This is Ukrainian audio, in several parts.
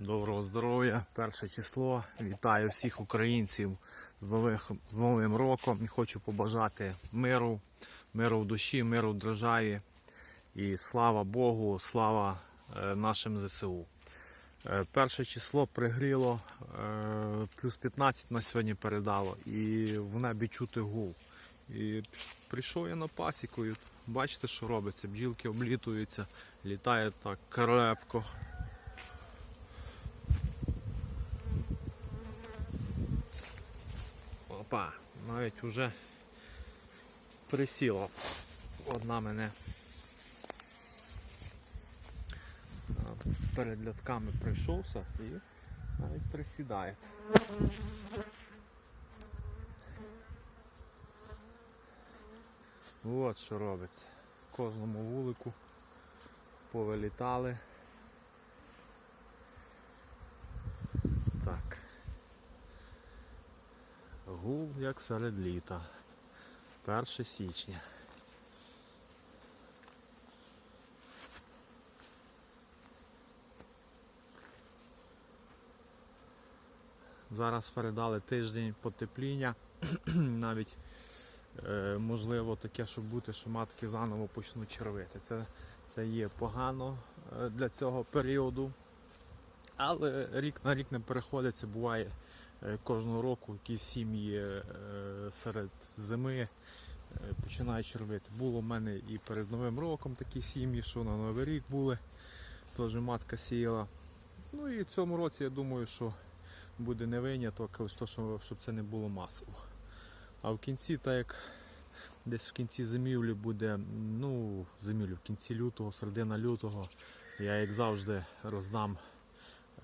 Доброго здоров'я, перше число. Вітаю всіх українців з, нових, з Новим роком хочу побажати миру, миру в душі, миру в державі. І слава Богу, слава е, нашим ЗСУ. Е, перше число пригріло, е, плюс 15 на сьогодні передало, і в небі чути гул. І прийшов я на пасіку, і бачите, що робиться. Бджілки облітуються, літає так крепко. Опа, навіть вже присіла одна мене. Перед льотками прийшовся і навіть присідає. От що робиться. В кожному вулику повилітали. Гул як серед літа. 1 січня. Зараз передали тиждень потепління. Навіть е, можливо таке, щоб бути, що матки заново почнуть червити. Це, це є погано е, для цього періоду. Але рік на рік не переходиться, буває е, кожного року якісь сім'ї е, серед зими е, починають червити. Було в мене і перед Новим роком такі сім'ї, що на Новий рік були, теж матка сіяла. Ну і в цьому році я думаю, що буде не виняток, то, щоб це не було масово. А в кінці, так як десь в кінці зимівлі буде, ну, зимівлі, в кінці лютого, середина лютого, я як завжди роздам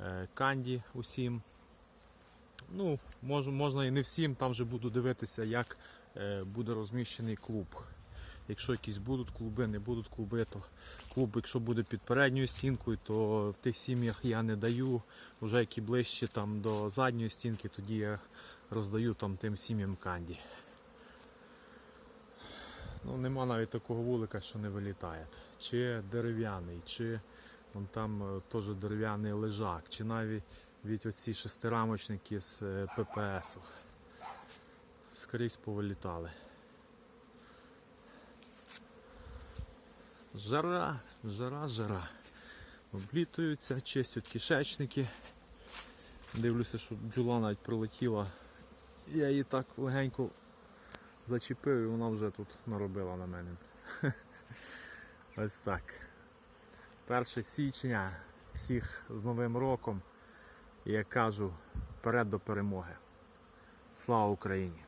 е, канді усім. Ну, мож, можна і не всім, там вже буду дивитися, як е, буде розміщений клуб. Якщо якісь будуть клуби, не будуть клуби, то клуб, якщо буде під передньою стінкою, то в тих сім'ях я не даю. Вже які ближче там до задньої стінки, тоді я роздаю там тим сім'ям канді. Ну, нема навіть такого вулика, що не вилітає. Чи дерев'яний, чи вон там е, теж дерев'яний лежак, чи навіть від оці шестирамочники з е, ППС. Скрізь повилітали. Жара, жара, жара. Облітуються, чистять кишечники. Дивлюся, що бджола навіть прилетіла. Я її так легенько зачепив і вона вже тут наробила на мене. Ось так. 1 січня всіх з Новим роком. І як кажу, вперед до перемоги. Слава Україні!